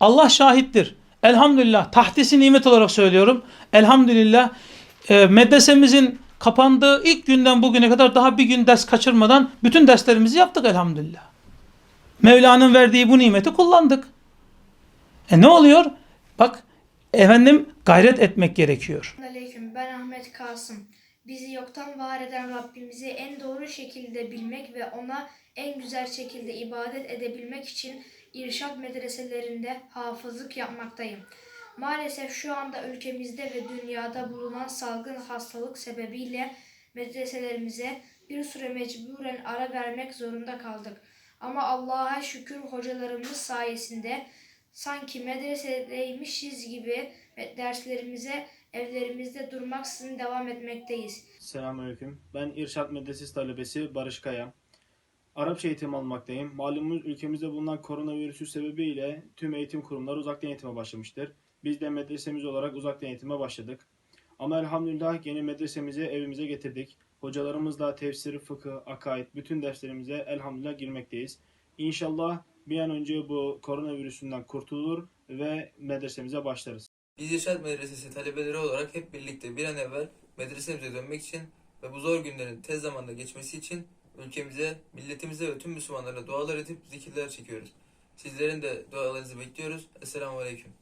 Allah şahittir. Elhamdülillah tahtisi nimet olarak söylüyorum. Elhamdülillah e, medresemizin kapandığı ilk günden bugüne kadar daha bir gün ders kaçırmadan bütün derslerimizi yaptık elhamdülillah. Mevla'nın verdiği bu nimeti kullandık. E ne oluyor? Bak efendim gayret etmek gerekiyor. Aleyküm ben Ahmet Kasım. Bizi yoktan var eden Rabbimizi en doğru şekilde bilmek ve ona en güzel şekilde ibadet edebilmek için irşad medreselerinde hafızlık yapmaktayım. Maalesef şu anda ülkemizde ve dünyada bulunan salgın hastalık sebebiyle medreselerimize bir süre mecburen ara vermek zorunda kaldık. Ama Allah'a şükür hocalarımız sayesinde sanki medresedeymişiz gibi derslerimize evlerimizde durmaksızın devam etmekteyiz. Selamünaleyküm. Ben İrşad Medresesi talebesi Barış Kaya. Arapça eğitim almaktayım. Malumunuz ülkemizde bulunan koronavirüsü sebebiyle tüm eğitim kurumları uzaktan eğitime başlamıştır. Biz de medresemiz olarak uzaktan eğitime başladık. Ama elhamdülillah yeni medresemizi evimize getirdik. Hocalarımızla tefsir, fıkıh, akaid bütün derslerimize elhamdülillah girmekteyiz. İnşallah bir an önce bu koronavirüsünden kurtulur ve medresemize başlarız. Biz İrşad Medresesi talebeleri olarak hep birlikte bir an evvel medresemize dönmek için ve bu zor günlerin tez zamanda geçmesi için ülkemize, milletimize ve tüm Müslümanlara dualar edip zikirler çekiyoruz. Sizlerin de dualarınızı bekliyoruz. Esselamu Aleyküm.